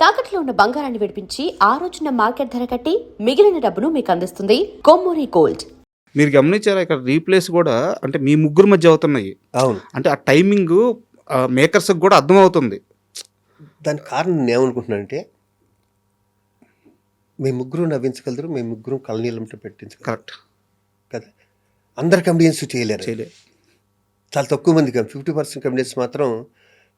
తాకట్లో ఉన్న బంగారాన్ని విడిపించి ఆ రోజున మార్కెట్ ధర కట్టి మిగిలిన డబ్బును మీకు అందిస్తుంది కొమ్మూరి గోల్డ్. మీరు గమనించారా? ఇక్కడ రీప్లేస్ కూడా అంటే మీ ముగ్గురు మధ్య అవుతున్నాయి. అవును. అంటే ఆ టైమింగ్ మేకర్స్కి కూడా అర్థమవుతుంది దానికి కారణం నేను ఏమనుకుంటున్నానంటే మీ ముగ్గురు నవ్వించగలరు మీ ముగ్గురు కలనీలంటే పెట్టించగలరు. కరెక్ట్. కదా? అందరు కమెడియన్స్ చేయలేరు. చేయలే. చాలా తక్కువ మంది ఫిఫ్టీ పర్సెంట్ కమెడియన్స్ మాత్రం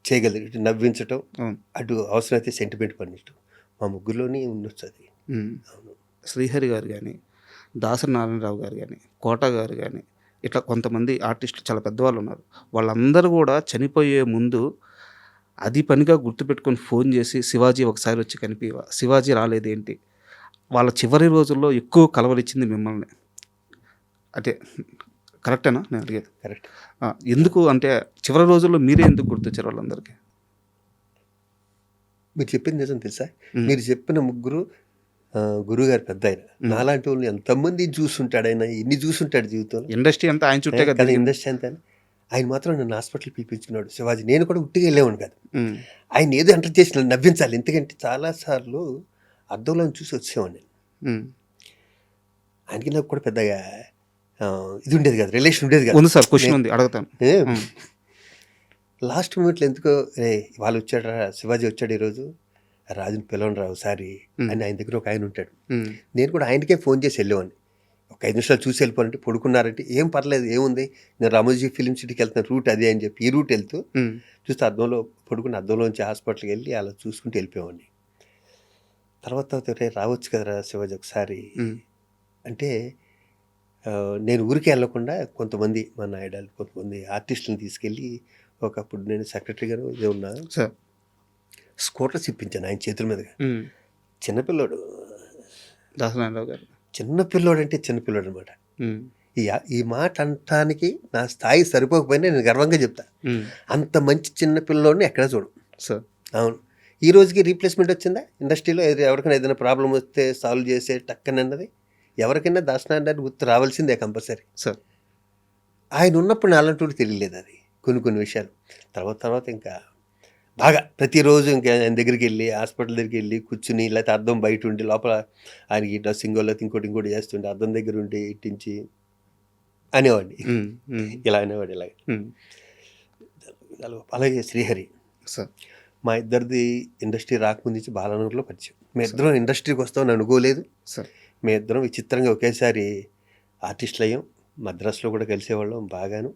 చేయగలరు ఇటు నవ్వించటం అవును. అటు అవసరమైతే సెంటిమెంట్ పడినట్టు మా ముగ్గురులోనే ఉండొచ్చు అది ఉమ్. శ్రీహరి గారు కానీ దాసరి నారాయణరావు గారు కానీ కోట గారు కానీ ఇట్లా కొంతమంది ఆర్టిస్టులు చాలా పెద్దవాళ్ళు ఉన్నారు. వాళ్ళందరూ కూడా చనిపోయే ముందు అది పనిగా గుర్తుపెట్టుకొని ఫోన్ చేసి శివాజీ ఒకసారి వచ్చి కనిపివా శివాజీ రాలేదేంటి? వాళ్ళ చివరి రోజుల్లో ఎక్కువ కలవరిచ్చింది మిమ్మల్ని. అంటే కరెక్టేనా? నేను అడిగేది. కరెక్ట్. ఎందుకు అంటే చివరి రోజుల్లో మీరే ఎందుకు గుర్తొచ్చారు వాళ్ళందరికీ? మీరు చెప్పింది నిజం తెలుసా. మీరు చెప్పిన ముగ్గురు గురువుగారు పెద్ద ఆయన. నాలాంటి వాళ్ళు ఎంతమంది చూసుంటాడు ఆయన ఎన్ని చూసుంటాడు జీవితంలో? ఇండస్ట్రీ అంతా ఆయన చుట్టే కదా. ఇండస్ట్రీ అంతా ఆయన. మాత్రం నన్ను హాస్పిటల్ పిలిపించుకున్నాడు. శివాజీ నేను కూడా ఉట్టిగా వెళ్ళేవాడు కాదు. ఆయన ఏదో ఎంటర్ చేసి నన్ను నవ్వించాలి. ఎందుకంటే చాలాసార్లు అద్దంలో చూసి వచ్చేవాడిని. ఆయనకి నాకు కూడా పెద్దగా ఇది ఉండేది కదా రిలేషన్ ఉండేది కదా. ఉంది సార్ క్వశ్చన్ ఉంది అడుగుతాను. లాస్ట్ మూమెంట్లో ఎందుకో రే వాళ్ళు వచ్చాడు శివాజీ వచ్చాడు ఈరోజు రాజుని పిలవను రా ఒకసారి అని ఆయన దగ్గర ఒక ఆయన ఉంటాడు. నేను కూడా ఆయనకే ఫోన్ చేసి వెళ్ళేవాడిని. ఒక ఐదు నిమిషాలు చూసి వెళ్ళిపోవాలంటే పడుకున్నారంటే ఏం పర్లేదు ఏముంది? నేను రామోజీ ఫిలిం సిటీకి వెళ్తున్న రూట్ అదే అని చెప్పి ఈ రూట్ వెళ్తూ చూస్తే అద్దంలో పడుకుని అద్దంలోంచి హాస్పిటల్కి వెళ్ళి అలా చూసుకుంటూ వెళ్ళిపోయామండి తర్వాత రే రావచ్చు కదరా శివాజీ ఒకసారి. అంటే నేను ఊరికి వెళ్ళకుండా కొంతమంది మా నాయుడాలు కొంతమంది ఆర్టిస్టులను తీసుకెళ్ళి ఒకప్పుడు నేను సెక్రటరీ గారు ఇదే ఉన్నా. సార్. స్కూటర్స్ ఇప్పించాను ఆయన చేతుల మీదుగా. చిన్నపిల్లోడు దాసనారాయణరావు గారు. చిన్నపిల్లోడు అంటే చిన్నపిల్లోడు అనమాట ఈ మాట అనటానికి నా స్థాయి సరిపోకపోయినా నేను గర్వంగా చెప్తా. అంత మంచి చిన్న పిల్లోడిని ఎక్కడ చూడు. సార్. అవును. ఈ రోజుకి రీప్లేస్మెంట్ వచ్చిందా? ఇండస్ట్రీలో ఎవరికైనా ఏదైనా ప్రాబ్లం వస్తే సాల్వ్ చేసే టక్కని అన్నది ఎవరికైనా దాసనారాయణ గుర్తు రావాల్సిందే కంపల్సరీ. సార్. ఆయన ఉన్నప్పుడు నాలంటూ తెలియలేదు అది. కొన్ని కొన్ని విషయాలు. తర్వాత తర్వాత ఇంకా బాగా ప్రతిరోజు ఇంకా ఆయన దగ్గరికి వెళ్ళి హాస్పిటల్ దగ్గరికి వెళ్ళి కూర్చుని లేకపోతే అద్దం బయట ఉండి లోపల ఆయనకి డ్రెస్సింగ్ లేకపోతే ఇంకోటి ఇంకోటి చేస్తుండే అద్దం దగ్గర ఉండి ఇట్టించి అనేవాడిని. ఉమ్, ఇలా అనేవాడు ఇలా ఉమ్, అలాగే శ్రీహరి. సార్. మా ఇద్దరిది ఇండస్ట్రీ రాకముందు నుంచి బాలనగర్లో పరిచయం. మీ ఇద్దరం ఇండస్ట్రీకి వస్తామని అనుకోలేదు. సార్. మీ ఇద్దరం విచిత్రంగా ఒకేసారి ఆర్టిస్టులు అయ్యాం మద్రాసులో కూడా కలిసేవాళ్ళం బాగాను.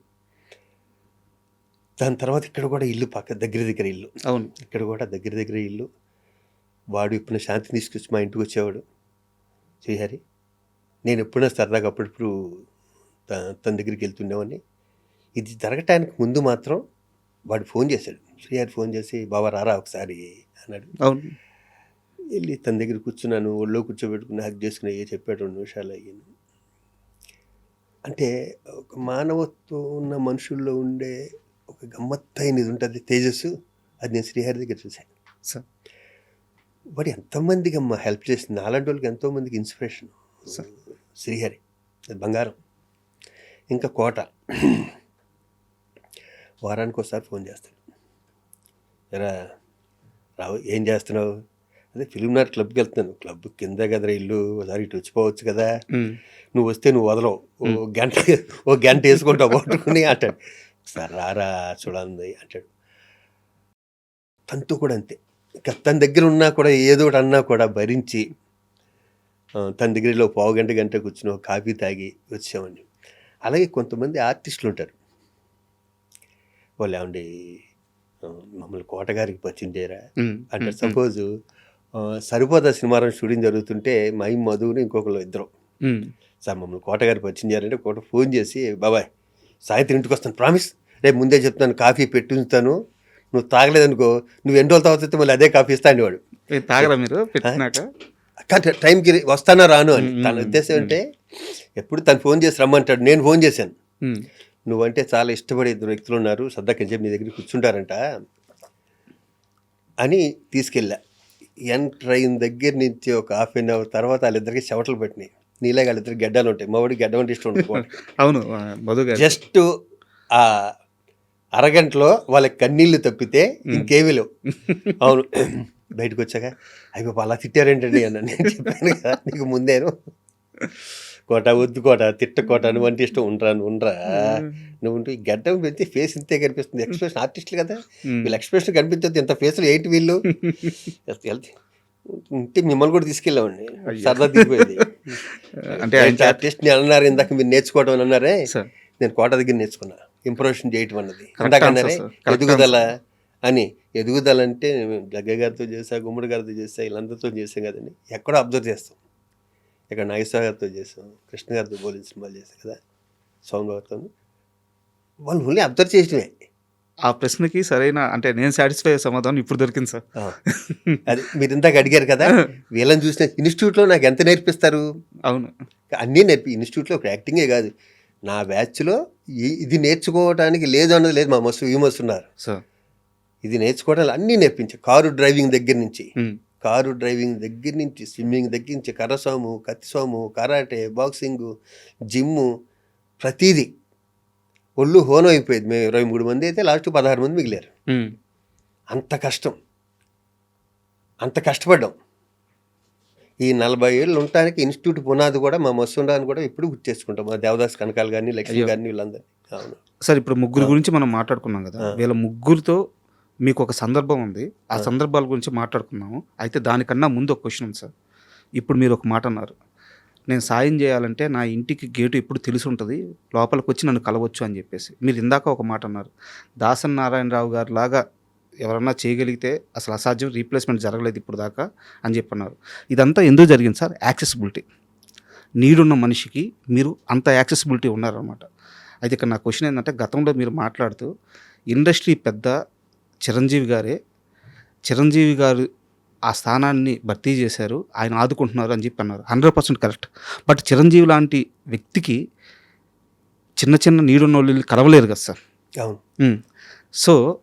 దాని తర్వాత ఇక్కడ కూడా ఇల్లు పక్క దగ్గర దగ్గర ఇల్లు. అవును. ఇక్కడ కూడా దగ్గర దగ్గర ఇల్లు. వాడు ఇప్పుడు శాంతిని తీసుకొచ్చి మా ఇంటికి వచ్చేవాడు. శ్రీహరి నేను ఎప్పుడైనా సరదాగా అప్పుడప్పుడు తన దగ్గరికి వెళ్తుండేవాడిని. ఇది జరగటానికి ముందు మాత్రం వాడు ఫోన్ చేశాడు. శ్రీహరి ఫోన్ చేసి బాబా రారా ఒకసారి అన్నాడు. అవును. వెళ్ళి తన దగ్గర కూర్చున్నాను ఒళ్ళో కూర్చోబెట్టుకుని హక్ చేసుకుని ఏ చెప్పాడు రెండు నిమిషాలు అయ్యాను అంటే ఒక మానవత్వం ఉన్న మనుషుల్లో ఉండే ఒక గమ్మత్తైన ఇది ఉంటుంది తేజస్సు. అది నేను శ్రీహరి దగ్గర చూశాను. సార్. వాడు ఎంతోమందికి అమ్మ హెల్ప్ చేసింది? అలాంటి వాళ్ళకి ఎంతోమందికి ఇన్స్పిరేషన్? సార్. శ్రీహరి అది బంగారం. ఇంకా కోట. వారానికి ఒకసారి ఫోన్ చేస్తాడు. ఎరా రావు ఏం చేస్తున్నావు? అదే ఫిలింనార్ క్లబ్కి వెళ్తున్నాను. క్లబ్ కింద కదరా ఇల్లు ఒకసారి ఇటు వచ్చిపోవచ్చు కదా. నువ్వు వస్తే నువ్వు వదలవు. ఓ గంట ఓ గంట వేసుకుంటావు పట్టుకుని అంటాడు. సార్ రారా చూడాలి అంటాడు. తనతో కూడా అంతే. ఇంకా తన దగ్గర ఉన్నా కూడా ఏదో ఒకటి అన్నా కూడా భరించి తన దగ్గరలో పావు గంట గంట కూర్చుని కాఫీ తాగి వచ్చామండి. అలాగే కొంతమంది ఆర్టిస్టులు ఉంటారు. వాళ్ళు ఏమండి మమ్మల్ని కోటగారికి పరిచయం చేయరా? ఉమ్, అంటే సపోజ్ సరిపోదా సినిమారం షూటింగ్ జరుగుతుంటే మై మధుని ఇంకొకరు ఇద్దరు. సార్ మమ్మల్ని కోటగారు పరిచయం చేయాలంటే కోట ఫోన్ చేసి బాబాయ్ సాయంత్రం ఇంటికి వస్తాను ప్రామిస్. రేపు ముందే చెప్తాను కాఫీ పెట్టుంచుతాను నువ్వు తాగలేదనుకో నువ్వు ఎన్ని రోజులు తాగుతుంటే మళ్ళీ అదే కాఫీ ఇస్తా అనేవాడు. ఏ, తాగరా మీరు? కానీ టైంకి వస్తానా రాను అని. తన ఉద్దేశం అంటే ఎప్పుడు తను ఫోన్ చేసి రమ్మంటాడు నేను ఫోన్ చేశాను. నువ్వంటే చాలా ఇష్టపడే ఇద్దరు వ్యక్తులు ఉన్నారు సర్దాకని చెప్పి నీ దగ్గర కూర్చుంటారంట అని తీసుకెళ్ళా. ఎంటర్ అయిన దగ్గర నుంచి ఒక హాఫ్ అన్ అవర్ తర్వాత వాళ్ళిద్దరికి చెవటలు పెట్టినాయి. నీలాగా వాళ్ళిద్దరికి గడ్డలు ఉంటాయి. మా వాడికి గడ్డ అంటే ఇష్టం అవును జస్ట్ ఆ అరగంటలో వాళ్ళకి కన్నీళ్ళు తప్పితే ఇంకేమీ లేవు. అవును. బయటకు వచ్చాక అయ్యి అలా తిట్టారేంటండి? అన్న నేను చెప్పాను కదా నీకు ముందేను. కోట వద్దు కోట తిట్ట కోట నువ్వు అంటే ఇష్టం ఉండరా నువ్వు ఉండరా. నువ్వు ఉంటే ఈ గడ్డం పెడితే ఫేస్ ఇంతే కనిపిస్తుంది. ఎక్స్ప్రెషన్ ఆర్టిస్టులు కదా. వీళ్ళ ఎక్స్ప్రెషన్ కనిపించదు ఇంత ఫేస్లు ఏంటి వీళ్ళు? ఉంటే మిమ్మల్ని కూడా తీసుకెళ్ళామండి. సరదా దిగిపోయింది. అంటే ఆయన ఆర్టిస్ట్ని అన్నారు ఇందాక మీరు నేర్చుకోవడం అని అన్నారే? నేను కోట దగ్గర నేర్చుకున్నా. ఇంప్రూవేషన్ చేయటం అన్నది. ఇందాక అన్నారే ఎదుగుదల అని ఎదుగుదల అంటే జగ్గ గారితో చేసా గుమ్మడి గారితో చేసా వీళ్ళందరితో చేసాం కదండి. ఎక్కడో అబ్జర్వ్ చేస్తాం. ఇక్కడ నాగేశ్వర గారితో చేసాం కృష్ణ గారితో పోలీస్ సినిమాలు చేసాం కదా సౌండ్ గారితో వాళ్ళు ఓన్లీ అబ్జర్వ్ చేయటమే ఆ ప్రశ్నకి సరైన అంటే నేను సాటిస్ఫై అయ్యే సమాధానం ఇప్పుడు దొరికింది సార్. అది మీరు ఇందాక అడిగారు కదా వీళ్ళని చూసిన ఇన్స్టిట్యూట్లో నాకు ఎంత నేర్పిస్తారు? అవును. అన్నీ నేర్పి ఇన్స్టిట్యూట్లో ఒక యాక్టింగే కాదు. నా బ్యాచ్లో ఇది నేర్చుకోవడానికి లేదు అన్నది లేదు మా మస్తు ఈ మస్తు ఉన్నారు. సార్. ఇది నేర్చుకోవడానికి అన్నీ నేర్పించే కారు డ్రైవింగ్ దగ్గర నుంచి. కారు డ్రైవింగ్ దగ్గర నుంచి స్విమ్మింగ్ దగ్గర నుంచి కర్రసాము కత్తిసాము కరాటే బాక్సింగ్ జిమ్ము ప్రతీది ఒళ్ళు హోనం అయిపోయేది మేము ఇరవై మూడు మంది అయితే లాస్ట్ పదహారు మంది మిగిలారు. అంత కష్టం. అంత కష్టపడ్డాం. ఈ నలభై ఏళ్ళు ఉండటానికి ఇన్స్టిట్యూట్ పునాది కూడా మా మస్తుండాన్ని కూడా ఇప్పుడు గుర్తు చేసుకుంటాం. మా దేవదాస్ కనకాలు కానీ లక్ష్మి. కానీ వీళ్ళందరినీ. అవును. సార్ ఇప్పుడు ముగ్గురు గురించి మనం మాట్లాడుకున్నాం కదా. వీళ్ళ ముగ్గురితో మీకు ఒక సందర్భం ఉంది. ఆ. సందర్భాల గురించి మాట్లాడుకున్నాము అయితే దానికన్నా ముందు ఒక క్వశ్చన్ ఉంది సార్. ఇప్పుడు మీరు ఒక మాట అన్నారు. నేను సాయం చేయాలంటే నా ఇంటికి గేటు ఎప్పుడు తెలిసి ఉంటుంది లోపలికి వచ్చి నన్ను కలవచ్చు అని చెప్పేసి. మీరు ఇందాక ఒక మాట అన్నారు. దాసన్ నారాయణరావు గారు లాగా ఎవరన్నా చేయగలిగితే అసలు అసాధ్యం రీప్లేస్మెంట్ జరగలేదు ఇప్పుడు దాకా అని చెప్పన్నారు. ఇదంతా ఎందుకు జరిగింది సార్? యాక్సెసిబిలిటీ. నీడున్న మనిషికి మీరు అంత యాక్సెసిబిలిటీ ఉన్నారనమాట అయితే ఇక్కడ నా క్వశ్చన్ ఏంటంటే గతంలో మీరు మాట్లాడుతూ ఇండస్ట్రీ పెద్ద చిరంజీవి గారే. చిరంజీవి గారు ఆ స్థానాన్ని భర్తీ చేశారు. ఆయన ఆదుకుంటున్నారు అని చెప్పి అన్నారు. Hundred percent correct. But Chiranjeevi లాంటి వ్యక్తికి చిన్న చిన్న నీడున్న వాళ్ళు కలవలేరు కదా సార్. సో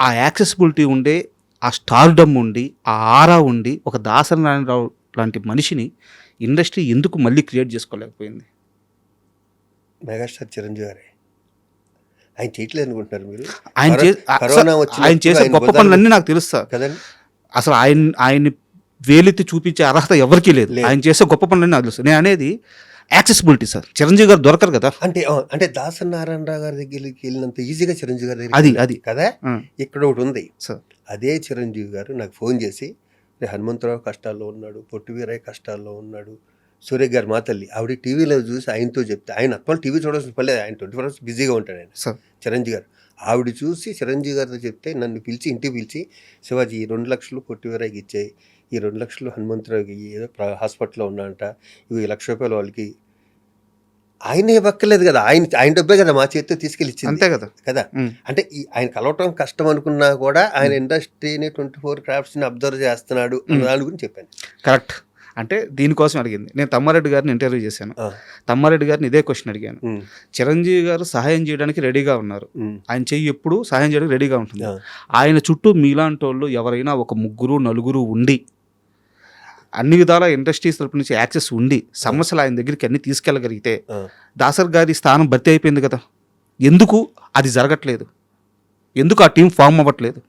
ఆ యాక్సెసిబిలిటీ ఉండే ఆ స్టార్డమ్ ఉండి ఆ ఆరా ఉండి ఒక దాసరి నారాయణరావు లాంటి మనిషిని ఇండస్ట్రీ ఎందుకు మళ్ళీ క్రియేట్ చేసుకోలేకపోయింది? మెగాస్టార్ చిరంజీవి గారే. ఆయన చేయట్లేదు అనుకుంటున్నారు మీరు? ఆయన కరోనా ఆయన చేసే గొప్ప పనులన్నీ నాకు తెలుస్తా కదండి. అసలు ఆయన ఆయన్ని వేలెత్తి చూపించే అర్హత ఎవరికీ లేదు. ఆయన చేసే గొప్ప పనులన్నీ నాకు తెలుసు. నేను అనేది యాక్సెసిబిలిటీ సార్. చిరంజీవి గారు దొరకరు కదా. అంటే అంటే దాసరి నారాయణరావు గారి దగ్గరికి వెళ్ళినంత ఈజీగా చిరంజీవి గారి దగ్గరికి అది. అది. కదా? ఇక్కడ ఒకటి ఉంది. సార్. అదే చిరంజీవి గారు నాకు ఫోన్ చేసి "రే, హనుమంతరావు కష్టాల్లో ఉన్నాడు పొట్టి వీరయ్య కష్టాల్లో ఉన్నాడు సూర్య గారు మా తల్లి. ఆవిడ టీవీలో చూసి ఆయనతో చెప్తే ఆయన అప్పలు టీవీ చూడాల్సిన పర్లేదు ఆయన ట్వంటీ ఫోర్ అవర్స్ బిజీగా ఉంటాడు ఆయన. చిరంజీవి గారు. ఆవిడ చూసి చిరంజీవి గారితో చెప్తే నన్ను పిలిచి ఇంటికి పిలిచి శివాజీ ఈ రెండు లక్షలు పొట్టి వీరయ్యకి ఇచ్చాయి. ఈ రెండు లక్షలు హనుమంతరావుకి ఏదో హాస్పిటల్లో ఉన్నాడంట ఇవి లక్ష రూపాయలు వాళ్ళకి. ఆయన ఇవ్వక్కర్లేదు కదా. ఆయన ఆయన డబ్బే కదా మా చేతితో తీసుకెళ్ళి ఇచ్చింది అంతే కదా. కదా? అంటే ఈ ఆయన కలవటం కష్టం అనుకున్నా కూడా ఆయన ఇండస్ట్రీని ట్వంటీ ఫోర్ క్రాఫ్ట్స్ని అబ్జర్వ్ చేస్తున్నాడు దాని గురించి చెప్పాను. కరెక్ట్. అంటే దీనికోసం అడిగింది. నేను తమ్మారెడ్డి గారిని ఇంటర్వ్యూ చేశాను. తమ్మారెడ్డి గారిని ఇదే క్వశ్చన్ అడిగాను. చిరంజీవి గారు సహాయం చేయడానికి రెడీగా ఉన్నారు. ఆయన చెయ్యి ఎప్పుడు సహాయం చేయడానికి రెడీగా ఉంటుంది. ఆయన చుట్టూ మీలాంటి వాళ్ళు ఎవరైనా ఒక ముగ్గురు నలుగురు ఉండి అన్ని విధాల ఇండస్ట్రీస్ తరపు నుంచి యాక్సెస్ ఉండి సమస్యలు ఆయన దగ్గరికి అన్ని తీసుకెళ్ళగలిగితే. దాసర్ గారి స్థానం భర్తీ అయిపోయింది కదా. ఎందుకు? అది జరగట్లేదు. ఎందుకు ఆ టీం ఫామ్ అవ్వట్లేదు?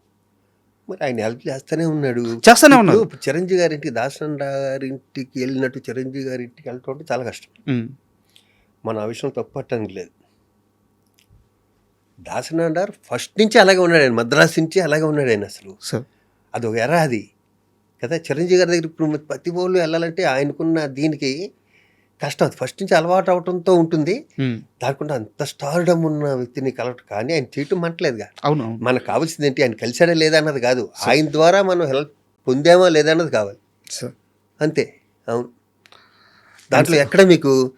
మరి ఆయన హెల్ప్ చేస్తూనే ఉన్నాడు. చేస్తూనే ఉన్నారు ఇప్పుడు చిరంజీవి గారింటికి దాసన్ గారింటికి వెళ్ళినట్టు చిరంజీవి గారింటికి వెళ్ళటం అంటే చాలా కష్టం. మన ఆ విషయం తప్పట్టడానికి లేదు. దాసన్ గారు ఫస్ట్ నుంచి అలాగే ఉన్నాడు ఆయన. మద్రాసు నుంచి అలాగే ఉన్నాడు ఆయన అసలు. అది ఒక ఎర అది కదా చిరంజీవి గారి దగ్గర ఇప్పుడు ప్రతి వాళ్ళు వెళ్ళాలంటే ఆయనకున్న దీనికి కష్టం. అది ఫస్ట్ నుంచి అలవాటు అవడంతో ఉంటుంది. ఉమ్, దానికుండా అంత స్టార్డమ్ ఉన్న వ్యక్తిని కలవటం. కానీ ఆయన చేయటం మంటలేదుగా. అవును మనకు కావాల్సింది ఏంటి? ఆయన కలిసాడా లేదా అన్నది కాదు. ఆయన ద్వారా మనం హెల్ప్ పొందామా లేదా అన్నది కావాలి. అంతే. అవును. దాంట్లో ఎక్కడ మీకు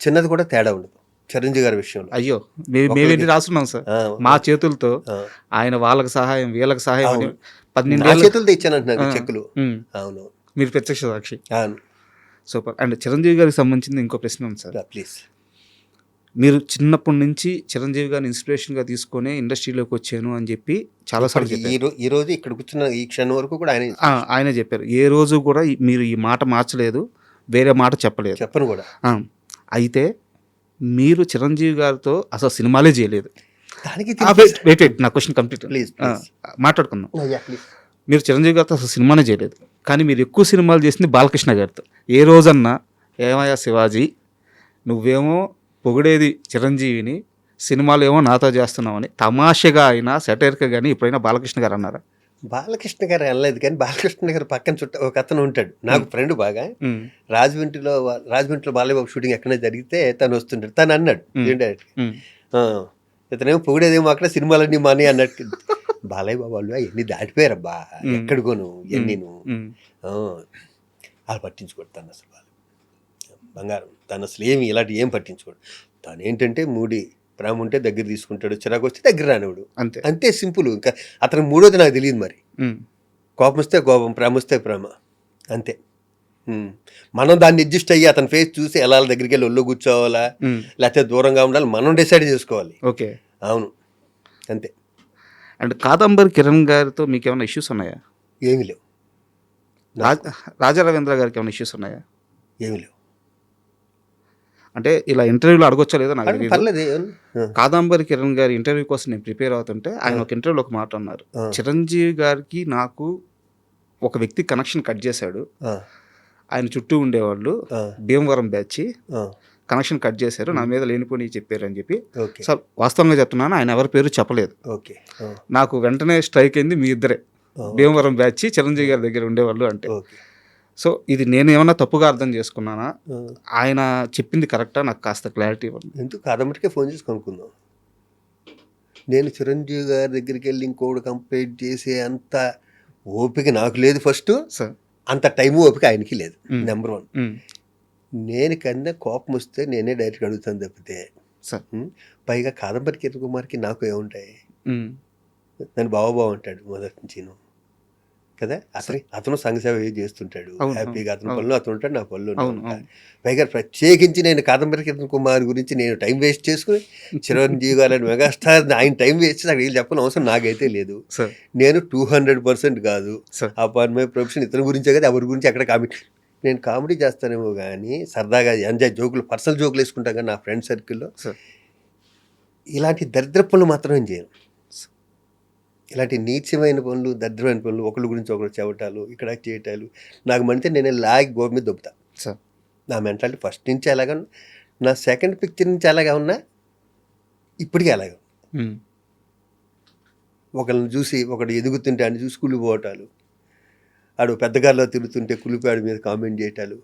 చిన్నది కూడా తేడా ఉండదు. చిరంజీవి గారి విషయంలో. అయ్యో మేమేంటి రాస్తున్నాం సార్. మా చేతులతో. ఆయన వాళ్ళకి సహాయం వీళ్ళకి సహాయం పన్నెండేళ్ళు చేతులతో ఇచ్చాను అంటున్నారు ఆ. చెక్కులు. అవును. మీరు ప్రత్యక్ష సాక్షి. అవును. సూపర్. అండ్ చిరంజీవి గారికి సంబంధించింది ఇంకో ప్రశ్న ఉంది సార్. ప్లీజ్. మీరు చిన్నప్పటి నుంచి చిరంజీవి గారిని ఇన్స్పిరేషన్గా తీసుకొని ఇండస్ట్రీలోకి వచ్చాను అని చెప్పి చాలాసార్లు చెప్పారు. ఈ రోజు ఇక్కడ కూర్చున్న ఈ క్షణం వరకు కూడా ఆయన ఆయనే చెప్పారు. ఏ రోజు కూడా మీరు ఈ మాట మార్చలేదు వేరే మాట చెప్పలేదు. చెప్పను కూడా. అయితే మీరు చిరంజీవి గారితో అసలు సినిమాలే చేయలేదు. దానికి వెయిట్ వెయిట్ నా క్వశ్చన్ కంప్లీట్ ప్లీజ్ మాట్లాడుకుందాం. మీరు చిరంజీవి గారితో అసలు సినిమానే చేయలేదు. కానీ మీరు ఎక్కువ సినిమాలు చేసింది బాలకృష్ణ గారితో. ఏ రోజన్నా ఏమయ్యా శివాజీ నువ్వేమో పొగిడేది చిరంజీవిని సినిమాలు ఏమో నాతో చేస్తున్నావని తమాషగా అయినా సెటైర్గా కానీ ఎప్పుడైనా బాలకృష్ణ గారు అన్నారా? బాలకృష్ణ గారు అనలేదు కానీ బాలకృష్ణ గారు పక్కన చుట్ట ఒక అతను ఉంటాడు నాకు ఫ్రెండ్ బాగా. రాజమండ్రిలో రాజమండ్రిలో బాలయ్యబాబు షూటింగ్ ఎక్కడైనా జరిగితే తను వస్తుంటాడు తను అన్నాడు ఇతనేమో పొగిడేదేమో అక్కడ సినిమాలన్నీ మాని అన్నట్టు. బాలయ్య బాబు వాళ్ళు ఎన్ని దాటిపోయారబ్బా. ఎక్కడికోను ఎన్నీను. వాళ్ళు పట్టించుకోడు తను అసలు వాళ్ళు. బంగారం తను అసలు ఏమి ఇలాంటి ఏం పట్టించుకోడు. తను ఏంటంటే మూడి ప్రేమ ఉంటే దగ్గర తీసుకుంటాడు చిరాకు వస్తే దగ్గర రానివాడు అంతే. అంతే సింపుల్. ఇంకా అతను మూడోది నాకు తెలియదు మరి. కోపం వస్తే కోపం ప్రేమ వస్తే ప్రేమ. అంతే. మనం దాన్ని అడ్జస్ట్ అయ్యి అతని ఫేస్ చూసి ఎలా దగ్గరికి వెళ్ళి ఒళ్ళు కూర్చోవాలా? లేకపోతే దూరంగా ఉండాలి. మనం డిసైడ్ చేసుకోవాలి. ఓకే. అవును. అంతే. అండ్ కాదంబరి కిరణ్ గారితో మీకు ఏమైనా ఇష్యూస్ ఉన్నాయా? ఏమీ లేవు. రాజ రాజా రవీంద్ర గారికి ఏమైనా ఇష్యూస్ ఉన్నాయా? ఏమీ లేవు. అంటే ఇలా ఇంటర్వ్యూలో అడగొచ్చా లేదో నాకు పర్లేదు కాదంబరి కిరణ్ గారి ఇంటర్వ్యూ కోసం నేను ప్రిపేర్ అవుతుంటే ఆయన ఒక ఇంటర్వ్యూలో ఒక మాట అన్నారు. చిరంజీవి గారికి నాకు ఒక వ్యక్తి కనెక్షన్ కట్ చేశాడు. ఆయన చుట్టూ ఉండేవాళ్ళు. భీమవరం బ్యాచ్ కనెక్షన్ కట్ చేశారు నా మీద లేనిపోని చెప్పారు అని చెప్పి. ఓకే. సార్ వాస్తవంగా చెప్తున్నాను ఆయన ఎవరి పేరు చెప్పలేదు. నాకు వెంటనే స్ట్రైక్ అయింది మీ ఇద్దరే. భీమవరం బ్యాచ్ చిరంజీవి గారి దగ్గర ఉండేవాళ్ళు అంటే. సో ఇది నేను ఏమన్నా తప్పుగా అర్థం చేసుకున్నానా? ఆయన చెప్పింది కరెక్టా? నాకు కాస్త క్లారిటీ ఇవ్వండి. ఎందుకు? కాదమ్మటికే ఫోన్ చేసి కనుక్కుందాం. నేను చిరంజీవి గారి దగ్గరికి వెళ్ళి ఇంకోటి కంప్లీట్ చేసే అంత ఓపిక నాకు లేదు ఫస్ట్. సార్. అంత టైము ఓపిక ఆయనకి లేదు. Number one. నేను కన్నా కోపం వస్తే నేనే డైరెక్ట్ అడుగుతాను తప్పితే పైగా కాదంబరి కిరణ్ కుమార్కి నాకు ఏముంటాయి? నన్ను బావ బాగుంటాడు మొదటి నుంచి కదా? అతని అతను సంఘ సేవ ఏదో చేస్తుంటాడు? హ్యాపీగా అతని. పనులు అతను ఉంటాడు నా పనులు పైగా ప్రత్యేకించి నేను కాదంబరి కిరణ్ కుమార్ గురించి నేను టైం వేస్ట్ చేసుకుని చిరంజీవి గారు మెగాస్టార్ ఆయన టైం వేస్ట్ చేసి నాకు వీళ్ళు చెప్పని అవసరం నాకైతే లేదు. నేను టూ హండ్రెడ్ పర్సెంట్ కాదు. అపాన్ మై ప్రొఫెషన్ ఇతని గురించే కదా ఎవరి గురించి ఎక్కడ కామెంట్ నేను కామెడీ చేస్తానేమో కానీ సరదాగా ఎంజాయ్ జోకులు పర్సనల్ జోకులు వేసుకుంటాను కానీ నా ఫ్రెండ్ సర్కిల్లో సార్ ఇలాంటి దరిద్ర పనులు మాత్రం నేను చేయను. ఇలాంటి నీచమైన పనులు దరిద్రమైన పనులు ఒకరి గురించి ఒకరు చెవటాలు ఇక్కడ చేయటాలు నాకు మంటే నేను లాగి గోపు మీద దొబ్బుతా. సార్ నా మెంటాలిటీ ఫస్ట్ నుంచి అలాగా. నా సెకండ్ పిక్చర్ నుంచి అలాగా ఉన్నా ఇప్పటికీ అలాగా ఉమ్, ఒకరిని చూసి ఒకడు ఎదుగుతుంటే అని చూసి కులిపోవటాలు ఆడు పెద్దగారిలో తిరుగుతుంటే కులిపాడు మీద కామెంట్ చేయటాలు.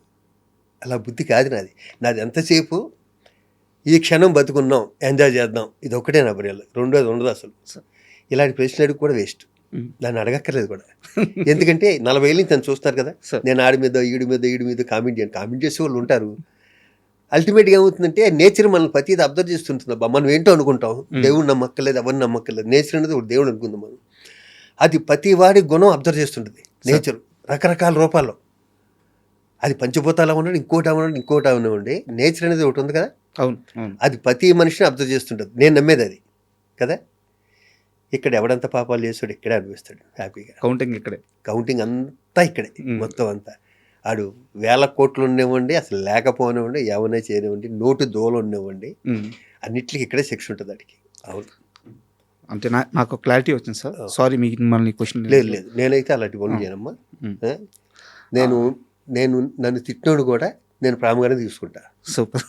అలా బుద్ధి కాదు నాది. నాది ఎంతసేపు? ఈ క్షణం బతుకున్నాం ఎంజాయ్ చేద్దాం. ఇది ఒక్కటే నా బరియలు రెండోది ఉండదు అసలు. ఇలాంటి ప్రశ్న అడుగు కూడా వేస్ట్. దాన్ని అడగక్కర్లేదు కూడా. ఎందుకంటే నలభై ఏళ్ళ నన్ను చూస్తారు కదా. నేను ఆడి మీద ఈడి మీద ఈడి మీద కామెంట్ చేయను. కామెంట్ చేసే వాళ్ళు ఉంటారు. అల్టిమేట్గా ఏమవుతుందంటే నేచర్ మనల్ని ప్రతిది అబ్జర్వ్ చేస్తుంటుంది. అబ్బా మనం ఏంటో అనుకుంటాం. దేవుడు నమ్మక్కలేదు ఎవరిని నమ్మక్కలేదు నేచర్ అనేది ఒక దేవుడు అనుకుందాం మనం. అది ప్రతి వాడి గుణం అబ్జర్వ్ చేస్తుంటుంది. నేచర్ రకరకాల రూపాల్లో. అది పంచభూతాలు అవ్వండి ఇంకోటి అవ్వండి ఇంకోటి అవ్వనివ్వండి నేచర్ అనేది ఒకటి ఉంది కదా? అవును అది ప్రతి మనిషిని అబ్జర్వ్ చేస్తుంటుంది. నేను నమ్మేది అది. కదా? ఇక్కడ ఎవడంత పాపాలు చేస్తాడు ఇక్కడే అనిపిస్తాడు హ్యాపీగా. కౌంటింగ్ ఇక్కడే. కౌంటింగ్ అంతా ఇక్కడే. మొత్తం అంతా. ఆడు వేల కోట్లు ఉండేవ్వండి అసలు లేకపోనివ్వండి ఏమైనా చేయనివ్వండి నోటు దోలు ఉండేవ్వండి ఉమ్, అన్నిటికీ ఇక్కడే శిక్ష ఉంటుంది వాడికి అవును. అంటే నాకు క్లారిటీ వచ్చింది సార్. సారీ మీకు మిమ్మల్ని క్వశ్చన్ లేదు లేదు. నేనైతే అలాంటి పనులు చేయనమ్మా? నేను నేను నన్ను తిట్టినోడు కూడా నేను ప్రేమగానే తీసుకుంటా. సూపర్